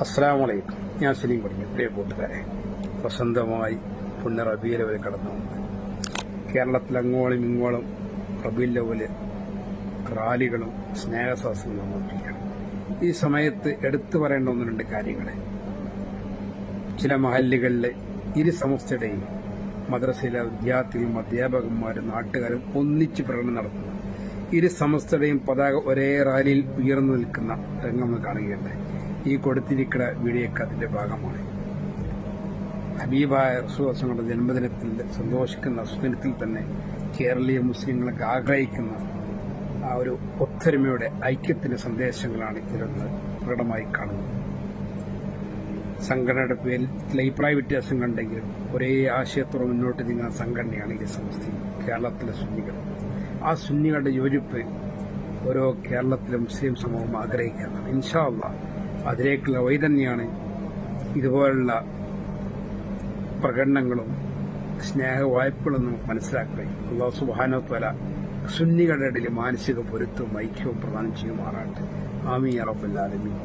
അസ്സാം ഞാൻ സലീം പഠിക്കും പ്രിയ കൂട്ടുകാരെ. വസന്തമായി പുണ്യ റബീൽ ലെവൽ കടന്നു കേരളത്തിൽ അങ്ങോളം ഇങ്ങോളം റബീൽ പോലെ റാലികളും സ്നേഹസാസങ്ങളും നടന്നുകൊണ്ടിരിക്കുകയാണ് ഈ സമയത്ത് എടുത്തു പറയേണ്ട ഒന്ന് രണ്ട് കാര്യങ്ങളെ. ചില മഹല്ലുകളിലെ ഇരു സമസ്തയുടെയും മദ്രസയിലെ വിദ്യാർത്ഥികളും അധ്യാപകന്മാരും നാട്ടുകാരും ഒന്നിച്ച് പ്രകടനം നടത്തുന്നു. ഇരു സമസ്തയുടെയും പതാക ഒരേ റാലിയിൽ ഉയർന്നു നിൽക്കുന്ന രംഗം കാണുകയുണ്ടായി. ഈ കൊടുത്തിരിക്കുന്ന വീഡിയോക്ക് അതിന്റെ ഭാഗമാണ്. ഹബീബായ റസൂസങ്ങളുടെ ജന്മദിനത്തിൽ സന്തോഷിക്കുന്ന സുദിനത്തിൽ തന്നെ കേരളീയ മുസ്ലിങ്ങൾക്ക് ആഗ്രഹിക്കുന്ന ആ ഒരു ഒത്തൊരുമയുടെ ഐക്യത്തിന്റെ സന്ദേശങ്ങളാണ് ഇതിലൊന്ന് പ്രകടമായി കാണുന്നത്. സംഘടനയുടെ പേരിൽ ചില അഭിപ്രായ വ്യത്യാസം കണ്ടെങ്കിലും ഒരേ ആശയത്തോടെ മുന്നോട്ട് നീങ്ങുന്ന സംഘടനയാണ് ഈ സമസ്തി കേരളത്തിലെ സുന്നികൾ. ആ സുന്നികളുടെ യോജിപ്പ് ഓരോ കേരളത്തിലെ മുസ്ലിം സമൂഹം ആഗ്രഹിക്കുന്നതാണ്. ഇൻഷാ അള്ളാഹ് അതിലേക്കുള്ള വഴി തന്നെയാണ് ഇതുപോലുള്ള പ്രകടനങ്ങളും സ്നേഹ വായ്പകളും നമുക്ക് മനസ്സിലാക്കുകയും അള്ളാഹു സുബാനോത്വല സുന്നികളുടെ ഇടയിൽ മാനസിക പൊരുത്തവും ഐക്യവും പ്രദാനം ചെയ്യുമാറാട്ടെ ആമി അറബല്ലാലമീൻ